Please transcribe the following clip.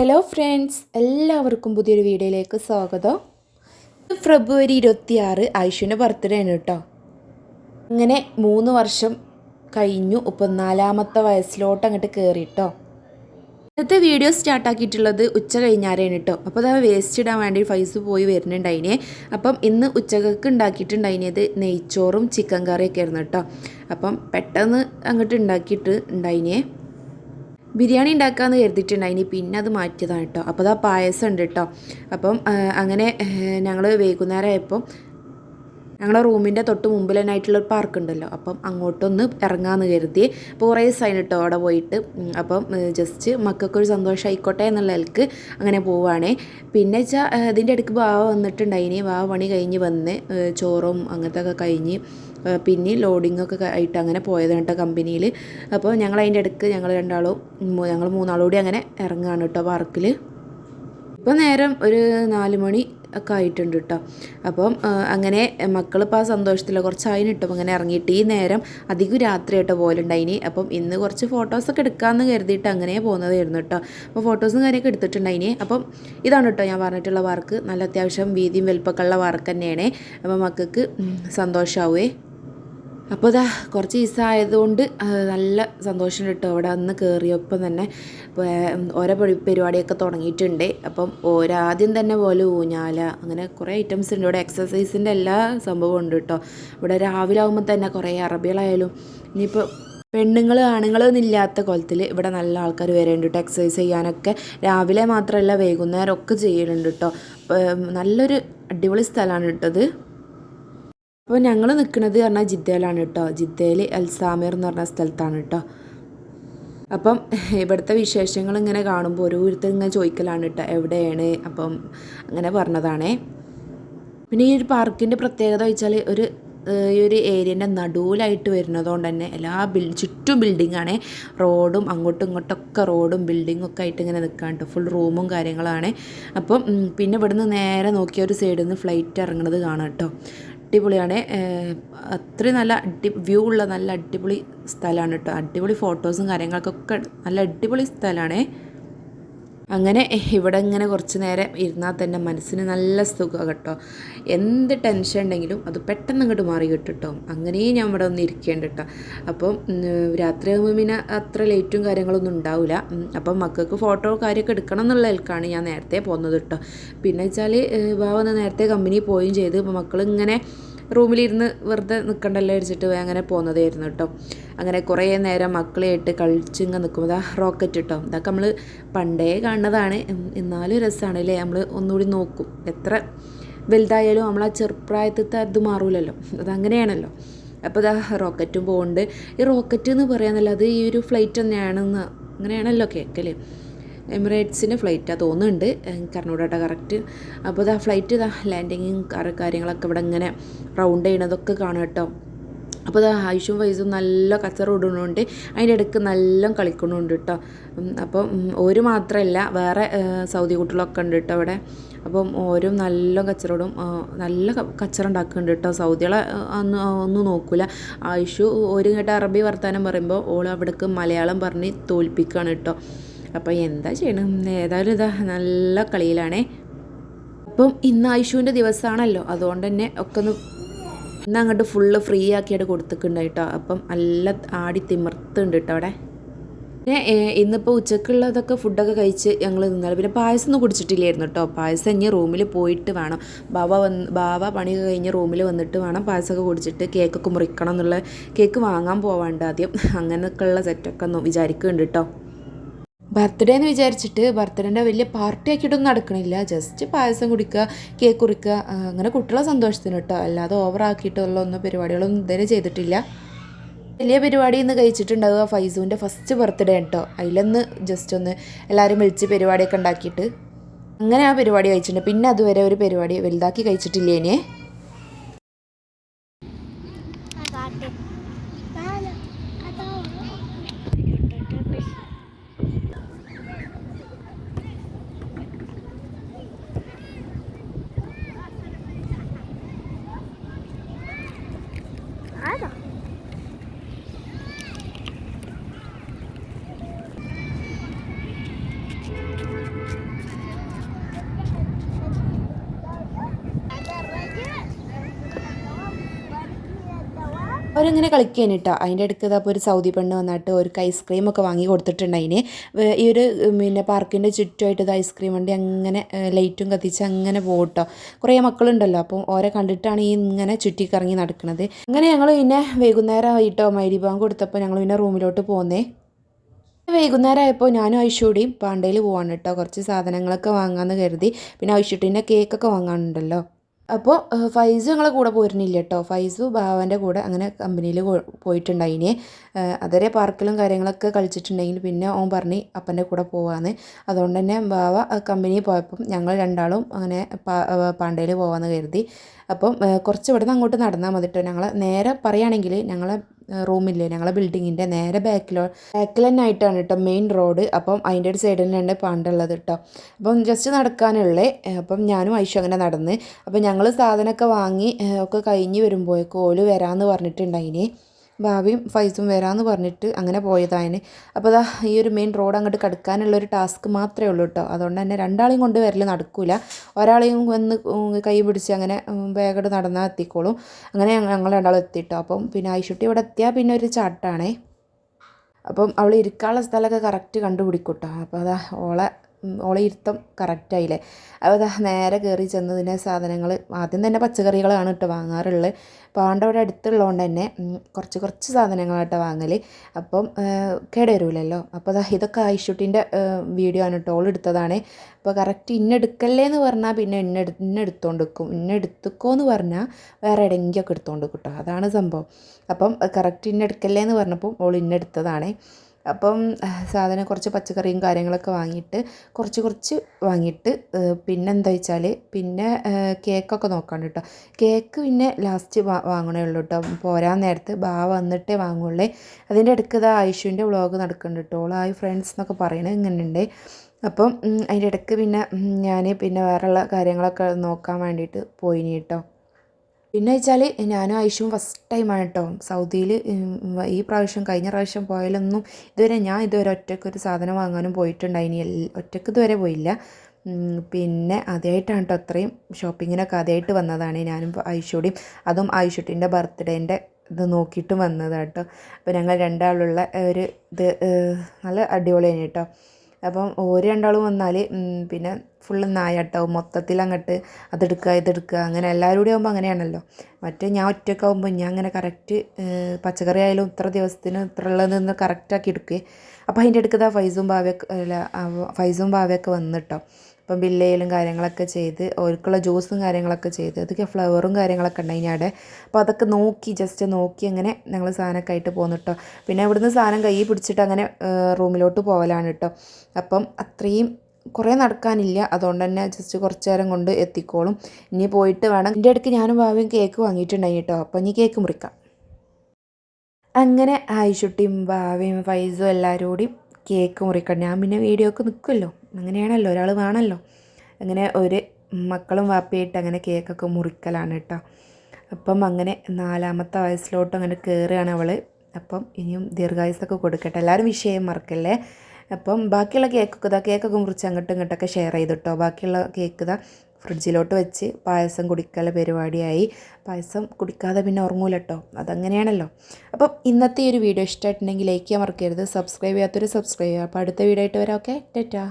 Hello friends എല്ലാവർക്കും പുതിയൊരു വീഡിയോയിലേക്ക് സ്വാഗതം. ഫെബ്രുവരി ഇരുപത്തിയാറ് ഐഷുവിന്റെ ബർത്ത്ഡേ ആണ് കേട്ടോ. അങ്ങനെ മൂന്ന് വർഷം കഴിഞ്ഞു ഇപ്പം നാലാമത്തെ വയസ്സിലോട്ട് അങ്ങോട്ട് കയറി കേട്ടോ. ഇന്നത്തെ വീഡിയോ സ്റ്റാർട്ടാക്കിയിട്ടുള്ളത് ഉച്ച കഴിഞ്ഞാരാണ് കേട്ടോ. അപ്പോൾ അത് വേസ്റ്റ് ഇടാൻ വേണ്ടി ഫൈസ് പോയി വരുന്നുണ്ടായിനെ. അപ്പം ഇന്ന് ഉച്ചകൾക്ക് ഉണ്ടാക്കിയിട്ടുണ്ടായിനത് നെയ്ച്ചോറും ചിക്കൻ കറിയൊക്കെ ആയിരുന്നു കേട്ടോ. അപ്പം പെട്ടെന്ന് അങ്ങോട്ട് ഉണ്ടാക്കിയിട്ട് ഉണ്ടായിനെ. ബിരിയാണി ഉണ്ടാക്കാമെന്ന് കരുതിയിട്ടുണ്ടായിനി പിന്നെ അത് മാറ്റിയതാണ് കേട്ടോ. അപ്പോൾ അതാ പായസം ഉണ്ട് കേട്ടോ. അപ്പം അങ്ങനെ ഞങ്ങൾ വൈകുന്നേരം ആയപ്പോൾ ഞങ്ങളുടെ റൂമിന്റെ തൊട്ട് മുമ്പിൽ തന്നെ ആയിട്ടുള്ള ഒരു പാർക്ക് ഉണ്ടല്ലോ. അപ്പം അങ്ങോട്ടൊന്ന് ഇറങ്ങാമെന്ന് കരുതി. അപ്പോൾ കുറേ സൈൻ കേട്ടോ അവിടെ പോയിട്ട്. അപ്പം ജസ്റ്റ് മക്കൾക്കൊരു സന്തോഷം ആയിക്കോട്ടെ എന്നുള്ള നിലയ്ക്ക് അങ്ങനെ പോവുകയാണേ പിന്നെ വെച്ചാൽ ഇതിന്റെ ഇടയ്ക്ക് ബാവ വന്നിട്ടുണ്ടായിനി. ബാവ പണി കഴിഞ്ഞ് വന്ന് ചോറും അങ്ങനത്തെ ഒക്കെ കഴിഞ്ഞ് പിന്നെ ലോഡിങ്ങൊക്കെ ആയിട്ട് അങ്ങനെ പോയതാണ് കേട്ടോ കമ്പനിയിൽ അപ്പോൾ ഞങ്ങൾ അതിന്റെ ഇടയ്ക്ക് ഞങ്ങൾ രണ്ടാളും ഞങ്ങൾ മൂന്നാളും കൂടി അങ്ങനെ ഇറങ്ങുകയാണ് കേട്ടോ പാർക്കിൽ ഇപ്പോൾ നേരം ഒരു നാല് മണി ഒക്കെ ആയിട്ടുണ്ട് കേട്ടോ അപ്പം അങ്ങനെ മക്കളിപ്പോൾ ആ സന്തോഷത്തിൽ കുറച്ച് അതിന് ഇട്ടും അങ്ങനെ ഇറങ്ങിയിട്ട് ഈ നേരം അധികം രാത്രി രാത്രിയായിട്ട് പോലുണ്ടായിനി അപ്പം ഇന്ന് കുറച്ച് ഫോട്ടോസൊക്കെ എടുക്കാമെന്ന് കരുതിയിട്ട് അങ്ങനെ പോകുന്നതായിരുന്നു കേട്ടോ അപ്പോൾ ഫോട്ടോസും കാര്യമൊക്കെ എടുത്തിട്ടുണ്ടായിനി. അപ്പം ഇതാണ് കേട്ടോ ഞാൻ പറഞ്ഞിട്ടുള്ള വർക്ക് നല്ല അത്യാവശ്യം വീതിയും വലുപ്പമൊക്കെ ഉള്ള വർക്ക് തന്നെയാണ്. അപ്പം മക്കൾക്ക് സന്തോഷമാവേ അപ്പോൾ ഇതാ കുറച്ച് ദിവസമായതുകൊണ്ട് നല്ല സന്തോഷം കേട്ടോ അവിടെ അന്ന് കയറിയപ്പം തന്നെ. ഓരോ പരിപാടിയൊക്കെ തുടങ്ങിയിട്ടുണ്ട്. അപ്പം ഓരാദ്യം തന്നെ പോലെ ഊഞ്ഞാല അങ്ങനെ കുറേ ഐറ്റംസ് ഉണ്ട്. ഇവിടെ എക്സസൈസിന്റെ എല്ലാ സംഭവവും ഉണ്ട് കേട്ടോ. ഇവിടെ രാവിലെ ആകുമ്പോൾ തന്നെ കുറേ അറബികളായാലും ഇനിയിപ്പോൾ പെണ്ണുങ്ങൾ ആണുങ്ങളൊന്നും ഇല്ലാത്ത കൊലത്തിൽ ഇവിടെ നല്ല ആൾക്കാർ വരേണ്ടി കേട്ടോ എക്സസൈസ് ചെയ്യാനൊക്കെ. രാവിലെ മാത്രമല്ല വൈകുന്നേരം ഒക്കെ ചെയ്യുന്നുണ്ട് കേട്ടോ. നല്ലൊരു അടിപൊളി സ്ഥലമാണ് കേട്ടത്. അപ്പോൾ ഞങ്ങൾ നിൽക്കുന്നത് പറഞ്ഞാൽ ജിദ്ദയിലാണ് കേട്ടോ ജിദ്ദയിൽ അൽസാമിർ എന്ന് പറഞ്ഞ സ്ഥലത്താണ് കേട്ടോ അപ്പം ഇവിടുത്തെ വിശേഷങ്ങൾ ഇങ്ങനെ കാണുമ്പോൾ ഓരോരുത്തർ ഇങ്ങനെ ചോദിക്കലാണ് കേട്ടോ എവിടെയാണ്? അപ്പം അങ്ങനെ പറഞ്ഞതാണേ. പിന്നെ ഈ ഒരു പാർക്കിന്റെ പ്രത്യേകത വെച്ചാൽ ഒരു ഈ ഒരു ഏരിയന്റെ നടുവിലായിട്ട് വരുന്നതുകൊണ്ട് തന്നെ എല്ലാ ബിൽ ചുറ്റും ബിൽഡിങ്ങാണ് റോഡും അങ്ങോട്ടും ഇങ്ങോട്ടൊക്കെ റോഡും ബിൽഡിങ്ങും ഒക്കെ ആയിട്ട് ഇങ്ങനെ നിൽക്കാൻ കേട്ടോ ഫുൾ റൂമും കാര്യങ്ങളാണ്. അപ്പം പിന്നെ ഇവിടുന്ന് നേരെ നോക്കിയ ഒരു സൈഡിൽ നിന്ന് ഫ്ലൈറ്റ് ഇറങ്ങുന്നത് കാണാം കേട്ടോ അടിപൊളിയാണ്. അത്രയും നല്ല അടി വ്യൂ ഉള്ള നല്ല അടിപൊളി സ്ഥലമാണ് കേട്ടോ അടിപൊളി ഫോട്ടോസും കാര്യങ്ങൾക്കൊക്കെ നല്ല അടിപൊളി സ്ഥലമാണ്. അങ്ങനെ ഇവിടെ ഇങ്ങനെ കുറച്ച് നേരം ഇരുന്നാൽ തന്നെ മനസ്സിന് നല്ല സുഖം കേട്ടോ. എന്ത് ടെൻഷൻ ഉണ്ടെങ്കിലും അത് പെട്ടെന്ന് അങ്ങോട്ട് മാറി കിട്ടും അങ്ങനെയും ഞാൻ ഇവിടെ ഒന്ന് ഇരിക്കേണ്ട കേട്ടോ. അപ്പം രാത്രി രാത്രിയാകുമ്പോൾ പിന്നെ അത്ര ലേറ്റും കാര്യങ്ങളൊന്നും ഉണ്ടാവില്ല. അപ്പം മക്കൾക്ക് ഫോട്ടോ കാര്യമൊക്കെ എടുക്കണം എന്നുള്ള നിലക്കാണ് ഞാൻ നേരത്തെ പോകുന്നത് കേട്ടോ. പിന്നെ വെച്ചാൽ ബാബ നേരത്തെ കമ്പനി പോവുകയും ചെയ്ത്. ഇങ്ങനെ റൂമിലിരുന്ന് വെറുതെ നിൽക്കണ്ടല്ലോ വെച്ചിട്ട് അങ്ങനെ പോകുന്നതായിരുന്നു കേട്ടോ അങ്ങനെ കുറേ നേരം മക്കളെയായിട്ട് കളിച്ചിങ്ങ് നിൽക്കുമ്പോൾ ആ റോക്കറ്റ് കേട്ടോ ഇതൊക്കെ നമ്മൾ പണ്ടേ കാണുന്നതാണ്. എന്നാലും രസമാണ് അല്ലേ നമ്മൾ ഒന്നുകൂടി നോക്കും. എത്ര വലുതായാലും നമ്മൾ ആ ചെറുപ്രായത്തിലത്തെ അത് മാറൂലല്ലോ. അതങ്ങനെയാണല്ലോ. അപ്പോൾ ഇതാ റോക്കറ്റും പോകുന്നുണ്ട് ഈ റോക്കറ്റ് എന്ന് പറയാന്നല്ല അത് ഈ ഒരു ഫ്ലൈറ്റ് തന്നെയാണെന്ന് അങ്ങനെയാണല്ലോ കേൾക്കൽ എമിറേറ്റ്സിന്റെ ഫ്ലൈറ്റാണ് തോന്നുന്നുണ്ട്. കർണൂടാട്ട കറക്റ്റ് അപ്പോൾ ഇതാ ഫ്ലൈറ്റ് ഇതാ ലാൻഡിങ്ങും കാര്യങ്ങളൊക്കെ ഇവിടെ ഇങ്ങനെ റൗണ്ട് ചെയ്യണതൊക്കെ കാണും കേട്ടോ. അപ്പോൾ ഇതാ ആയുഷും വയസ്സും നല്ല കച്ചറ ഇടുന്നുണ്ട്. അതിന്റെ ഇടയ്ക്ക് നല്ല കളിക്കുന്നുണ്ട് കേട്ടോ. അപ്പം ഓര് മാത്രമല്ല വേറെ സൗദി കുട്ടികളൊക്കെ ഉണ്ട് കേട്ടോ അവിടെ അപ്പം ഓരും നല്ല കച്ചറോടും നല്ല കച്ചറ ഉണ്ടാക്കുന്നുണ്ട് കേട്ടോ. സൗദികളെ അന്ന് ഒന്നും നോക്കൂല. ആയുഷു ഒരു കേട്ട അറബി വർത്താനം പറയുമ്പോൾ ഓൾ അവിടേക്ക് മലയാളം പറഞ്ഞ് തോൽപ്പിക്കുകയാണ് കേട്ടോ. അപ്പോൾ എന്താ ചെയ്യണം? ഏതായാലും ഇതാ നല്ല കളിയിലാണേ. അപ്പം ഇന്ന് ആയിഷുവിന്റെ ദിവസമാണല്ലോ അതുകൊണ്ട് തന്നെ ഒക്കെ ഒന്ന് ഇന്ന് അങ്ങോട്ട് ഫുള്ള് ഫ്രീ ആക്കിയിട്ട് കൊടുത്തിട്ടുണ്ട് കേട്ടോ. അപ്പം നല്ല ആടി തിമിർത്തുണ്ട് കേട്ടോ അവിടെ. പിന്നെ ഇന്നിപ്പോൾ ഉച്ചക്കുള്ളതൊക്കെ ഫുഡൊക്കെ കഴിച്ച് ഞങ്ങൾ നിന്നാൽ പിന്നെ പായസം ഒന്നും കുടിച്ചിട്ടില്ലായിരുന്നു കേട്ടോ. പായസം ഇനി റൂമിൽ പോയിട്ട് വേണം. ബാബ വന്ന് ബാബ പണി കഴിഞ്ഞ് റൂമിൽ വന്നിട്ട് വേണം പായസമൊക്കെ കുടിച്ചിട്ട് കേക്കൊക്കെ മുറിക്കണം എന്നുള്ള കേക്ക് വാങ്ങാൻ പോവാണ്ട് ആദ്യം. അങ്ങനെയൊക്കെയുള്ള സെറ്റൊക്കെ ഒന്ന് വിചാരിക്കുന്നുണ്ട് കേട്ടോ. ബർത്ത്ഡേ എന്ന് വിചാരിച്ചിട്ട് ബർത്ത്ഡേന്റെ വലിയ പാർട്ടി ആക്കിയിട്ടൊന്നും നടക്കണില്ല. ജസ്റ്റ് പായസം കുടിക്കുക കേക്ക് കുറിക്കുക അങ്ങനെ കുട്ടികളെ സന്തോഷത്തിന് കേട്ടോ. അല്ലാതെ ഓവറാക്കിയിട്ടുള്ള ഒന്നും പരിപാടികളൊന്നും ഇതുവരെ ചെയ്തിട്ടില്ല. വലിയ പരിപാടി ഇന്ന് കഴിച്ചിട്ടുണ്ടാവുക ഫൈസുവിന്റെ ഫസ്റ്റ് ബർത്ത്ഡേ കേട്ടോ. അതിലൊന്ന് ജസ്റ്റ് ഒന്ന് എല്ലാവരും വിളിച്ച് പരിപാടിയൊക്കെ ഉണ്ടാക്കിയിട്ട്. അങ്ങനെ ആ പരിപാടി കഴിച്ചിട്ടുണ്ട്. പിന്നെ അതുവരെ ഒരു പരിപാടി വലുതാക്കി കഴിച്ചിട്ടില്ല അവരിങ്ങനെ കളിക്കുകയാണ് കേട്ടോ അതിന്റെ അടുത്ത് അപ്പോൾ ഒരു സൗദി പെണ്ണ് വന്നിട്ട് ഒരു ഐസ്ക്രീം ഒക്കെ വാങ്ങി കൊടുത്തിട്ടുണ്ട് അതിന് ഈ ഒരു പിന്നെ പാർക്കിന്റെ ചുറ്റുമായിട്ട് ഇത് ഐസ്ക്രീം വണ്ടി അങ്ങനെ ലൈറ്റും കത്തിച്ച് അങ്ങനെ പോകട്ടോ കുറേ മക്കളുണ്ടല്ലോ അപ്പം ഓരെ കണ്ടിട്ടാണ് ഈ ഇങ്ങനെ ചുറ്റിക്കറങ്ങി നടക്കുന്നത് അങ്ങനെ ഞങ്ങൾ പിന്നെ വൈകുന്നേരം ആയിട്ടോ മൈരി ബാങ്ക് കൊടുത്തപ്പോൾ ഞങ്ങൾ പിന്നെ റൂമിലോട്ട് പോന്നേ. വൈകുന്നേരം ആയപ്പോൾ ഞാനും ഐഷൂടിയും പാണ്ടയിൽ പോവാണ് കേട്ടോ കുറച്ച് സാധനങ്ങളൊക്കെ വാങ്ങാമെന്ന് കരുതി. പിന്നെ ഐഷൂട്ടിന്റെ കേക്കൊക്കെ വാങ്ങാനുണ്ടല്ലോ. അപ്പോൾ ഫൈസ് ഞങ്ങളെ കൂടെ പോരുന്നില്ല കേട്ടോ ഫൈസു ബാവന്റെ കൂടെ അങ്ങനെ കമ്പനിയിൽ പോയിട്ടുണ്ടായിനെ. ഇനി അതുവരെ പാർക്കിലും കാര്യങ്ങളൊക്കെ കളിച്ചിട്ടുണ്ടെങ്കിൽ പിന്നെ ഓൻ പറഞ്ഞ് അപ്പന്റെ കൂടെ പോവാന്ന്. അതുകൊണ്ട് തന്നെ ബാവ കമ്പനിയിൽ പോയപ്പം ഞങ്ങൾ രണ്ടാളും അങ്ങനെ പാണ്ടയിൽ പോവാന്ന് കരുതി. അപ്പം കുറച്ച് ഇവിടെ നിന്ന് അങ്ങോട്ട് നടന്നാൽ മതി കേട്ടോ ഞങ്ങൾ നേരെ പറയുകയാണെങ്കിൽ ഞങ്ങളെ റൂമില്ലേ ഞങ്ങളെ ബിൽഡിങ്ങിന്റെ നേരെ ബാക്കിലോ ബാക്കിൽ തന്നെ ആയിട്ടാണ് കേട്ടോ മെയിൻ റോഡ് അപ്പം അതിന്റെ ഒരു സൈഡിൽ തന്നെയാണ് പാണ്ടുള്ളത് കേട്ടോ അപ്പം ജസ്റ്റ് നടക്കാനുള്ളേ അപ്പം ഞാനും ഐഷു അങ്ങനെ നടന്ന്. അപ്പം ഞങ്ങൾ സാധനമൊക്കെ വാങ്ങി ഒക്കെ കഴിഞ്ഞ് വരുമ്പോഴേക്കും ഓൽ വരാമെന്ന് പറഞ്ഞിട്ടുണ്ടായിന്. ഭാവിയും ഫൈസും വരാമെന്ന് പറഞ്ഞിട്ട് അങ്ങനെ പോയതായന് അപ്പോൾ അതാ ഈ ഒരു മെയിൻ റോഡ് അങ്ങോട്ട് കടക്കാനുള്ള ഒരു ടാസ്ക് മാത്രമേ ഉള്ളൂ കേട്ടോ അതുകൊണ്ട് തന്നെ രണ്ടാളെയും കൊണ്ട് വരൽ നടക്കൂല. ഒരാളെയും വന്ന് കൈ പിടിച്ച് അങ്ങനെ വേഗം നടന്നാൽ എത്തിക്കോളും. അങ്ങനെ ഞങ്ങൾ രണ്ടാളും എത്തിട്ടോ. അപ്പം പിന്നെ ഐഷുട്ടി ഇവിടെ എത്തിയാൽ പിന്നെ ഒരു ചാട്ടാണേ. അപ്പം അവൾ ഇരിക്കാനുള്ള സ്ഥലമൊക്കെ കറക്റ്റ് കണ്ടുപിടിക്കൂട്ടോ അപ്പോൾ അതാ ഓളെ ഓളെ ഇരുത്തം കറക്റ്റായില്ലേ അപ്പോൾ അതാ നേരെ കയറി ചെന്നതിനെ സാധനങ്ങൾ ആദ്യം തന്നെ പച്ചക്കറികളാണ് കേട്ടോ വാങ്ങാറുള്ളത് പാണ്ട അവിടെ അടുത്തുള്ളതുകൊണ്ട് തന്നെ കുറച്ച് കുറച്ച് സാധനങ്ങളാട്ടോ വാങ്ങൽ അപ്പം ഏഹ്, കേടുവരുമല്ലോ അപ്പോൾ അതാ ഇതൊക്കെ ഐഷുട്ടിന്റെ വീഡിയോ ആണ് കേട്ടോ. ഓൾ എടുത്തതാണ്. അപ്പോൾ കറക്റ്റ് ഇന്നെടുക്കല്ലേ എന്ന് പറഞ്ഞാൽ പിന്നെ ഇന്നെ ഇന്നെടുത്തോണ്ട് ഇന്നെ എടുത്തോണ്ട് വെക്കും ഇന്നെ എന്ന് പറഞ്ഞാൽ വേറെ എവിടെയെങ്കിലൊക്കെ എടുത്തോണ്ട് വെക്കും കേട്ടോ. അതാണ് സംഭവം. അപ്പം കറക്റ്റ് ഇന്നെടുക്കല്ലേ എന്ന് പറഞ്ഞപ്പോൾ ഓൾ ഇന്നെടുത്തതാണ്. അപ്പം സാധനം കുറച്ച് പച്ചക്കറിയും കാര്യങ്ങളൊക്കെ വാങ്ങിയിട്ട് കുറച്ച് കുറച്ച് വാങ്ങിയിട്ട് ഏഹ്, പിന്നെ എന്താ വെച്ചാൽ പിന്നെ കേക്കൊക്കെ നോക്കാണ്ട് കേട്ടോ. കേക്ക് പിന്നെ ലാസ്റ്റ് വാങ്ങണേ ഉള്ളൂ കേട്ടോ. പോരാൻ നേരത്ത് ബാ വന്നിട്ടേ വാങ്ങുള്ളേ. അതിന്റെ ഇടയ്ക്ക് ഇതാ ഐഷുവിന്റെ വ്ളോഗ് നടക്കുന്നുണ്ട് കേട്ടോ. ഓളായി ഫ്രണ്ട്സ് എന്നൊക്കെ പറയണത് ഇങ്ങനെയുണ്ട്. അപ്പം അതിന്റെ ഇടയ്ക്ക് പിന്നെ ഞാൻ പിന്നെ വേറെയുള്ള കാര്യങ്ങളൊക്കെ നോക്കാൻ വേണ്ടിയിട്ട് പോയിനി കേട്ടോ. പിന്നെ വെച്ചാൽ ഞാനും ഐഷും ഫസ്റ്റ് ടൈമാണ് കേട്ടോ സൗദിയിൽ ഈ പ്രാവശ്യം കഴിഞ്ഞ പ്രാവശ്യം പോയാലൊന്നും ഇതുവരെ ഞാൻ ഇതുവരെ ഒറ്റയ്ക്ക് ഒരു സാധനം വാങ്ങാനും പോയിട്ടുണ്ടായിനി. ഒറ്റയ്ക്ക് ഇതുവരെ പോയില്ല. പിന്നെ ആദ്യമായിട്ടാണ് കേട്ടോ അത്രയും ഷോപ്പിങ്ങിനൊക്കെ ആദ്യമായിട്ട് വന്നതാണ് ഞാനും ഐഷൂടിയും അതും ഐഷുട്ടിന്റെ ബർത്ത്ഡേന്റെ ഇത് നോക്കിയിട്ട് വന്നതാണ് കേട്ടോ അപ്പോൾ ഞങ്ങൾ രണ്ടാളുള്ള ഒരു ഇത് നല്ല അടിപൊളിയാണ് കേട്ടോ അപ്പം ഓര് രണ്ടാളും വന്നാൽ പിന്നെ ഫുള്ള് നായാട്ടാവും. മൊത്തത്തിൽ അങ്ങോട്ട് അതെടുക്കുക ഇതെടുക്കുക അങ്ങനെ എല്ലാവരും കൂടി ആകുമ്പോൾ അങ്ങനെയാണല്ലോ. മറ്റേ ഞാൻ ഒറ്റയ്ക്കാവുമ്പോൾ ഞാൻ അങ്ങനെ കറക്റ്റ് പച്ചക്കറി ആയാലും ഇത്ര ദിവസത്തിന് ഇത്ര ഉള്ളതെന്ന് കറക്റ്റാക്കി എടുക്കുകയും അപ്പോൾ അതിന്റെ അടുക്കതാ ഫൈസും ഭാവിയൊക്കെ അല്ല ഫൈസും ഭാവിയൊക്കെ വന്നിട്ടോ അപ്പം ബില്ലയിലും കാര്യങ്ങളൊക്കെ ചെയ്ത് ഓർക്കുള്ള ജ്യൂസും കാര്യങ്ങളൊക്കെ ചെയ്ത് അതൊക്കെ ഫ്ലവറും കാര്യങ്ങളൊക്കെ ഉണ്ടായിന് അവിടെ. അപ്പോൾ അതൊക്കെ നോക്കി ജസ്റ്റ് നോക്കി അങ്ങനെ ഞങ്ങൾ സാധനമൊക്കെ ആയിട്ട് പോന്നു കേട്ടോ പിന്നെ ഇവിടുന്ന് സാധനം കൈ പിടിച്ചിട്ട് അങ്ങനെ റൂമിലോട്ട് പോകലാണ് കേട്ടോ അപ്പം അത്രയും കുറേ നടക്കാനില്ല. അതുകൊണ്ട് തന്നെ ജസ്റ്റ് കുറച്ച് നേരം കൊണ്ട് എത്തിക്കോളും. ഇനി പോയിട്ട് വേണം. എന്റെ അടുക്ക് ഞാനും ഭാവിയും കേക്ക് വാങ്ങിയിട്ടുണ്ടായി കേട്ടോ അപ്പം ഇനി കേക്ക് മുറിക്കാം. അങ്ങനെ ആയിഷുട്ടിയും ഭാവിയും ഫൈസും എല്ലാവരും കൂടി കേക്ക് മുറിക്കണം ഞാൻ പിന്നെ വീഡിയോക്ക് നിൽക്കുമല്ലോ അങ്ങനെയാണല്ലോ. ഒരാൾ വേണമല്ലോ. അങ്ങനെ ഒരു മക്കളും വാപ്പിയായിട്ട് അങ്ങനെ കേക്കൊക്കെ മുറിക്കലാണ് കേട്ടോ. അപ്പം അങ്ങനെ നാലാമത്തെ വയസ്സിലോട്ട് അങ്ങനെ കയറുകയാണ് അവൾ അപ്പം ഇനിയും ദീർഘായുസൊക്കെ കൊടുക്കട്ടെ. എല്ലാവരും വിഷയം മറക്കല്ലേ? അപ്പം ബാക്കിയുള്ള കേക്കൊക്കെ ഇതാ. കേക്കൊക്കെ മുറിച്ച് അങ്ങോട്ടും ഇങ്ങോട്ടൊക്കെ ഷെയർ ചെയ്തിട്ടോ ബാക്കിയുള്ള കേക്ക് ഇതാ. ഫ്രിഡ്ജിലോട്ട് വെച്ച് പായസം കുടിക്കല പരിപാടിയായി. പായസം കുടിക്കാതെ പിന്നെ ഉറങ്ങൂല കേട്ടോ അതങ്ങനെയാണല്ലോ. അപ്പം ഇന്നത്തെ ഈ ഒരു വീഡിയോ ഇഷ്ടമായിട്ടുണ്ടെങ്കിൽ ലൈക്ക് ചെയ്യാൻ മറക്കരുത്. സബ്സ്ക്രൈബ് ചെയ്യാത്തൊരു സബ്സ്ക്രൈബ് ചെയ്യുക. അപ്പോൾ അടുത്ത വീഡിയോ ആയിട്ട് വരാം. ഓക്കെ ടെറ്റാ